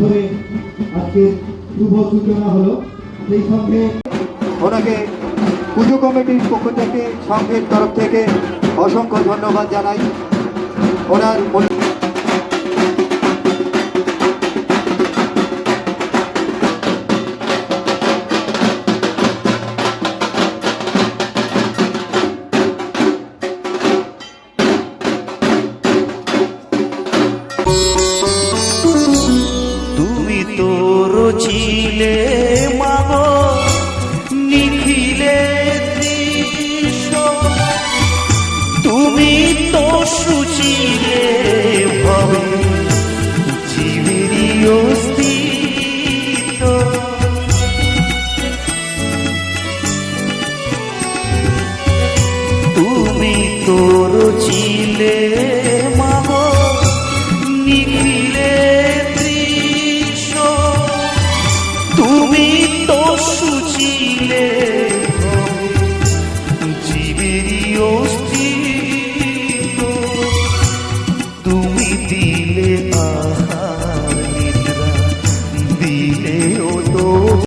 ধরে আজকে শুভ সূচনা হলো। সেই সঙ্গে ওনাকে পুজো কমিটির পক্ষ থেকে সংঘের তরফ থেকে অসংখ্য ধন্যবাদ জানাই। ওনার ছিলে মাগো নিখিলে তুমি তো সুচিলে ভবে জীবেরই অস্তিত্ব। তুমি তোর ছিলে মাগো নিখিলে তুমি তো সুচিলে তুমি দিলে আহা দিলে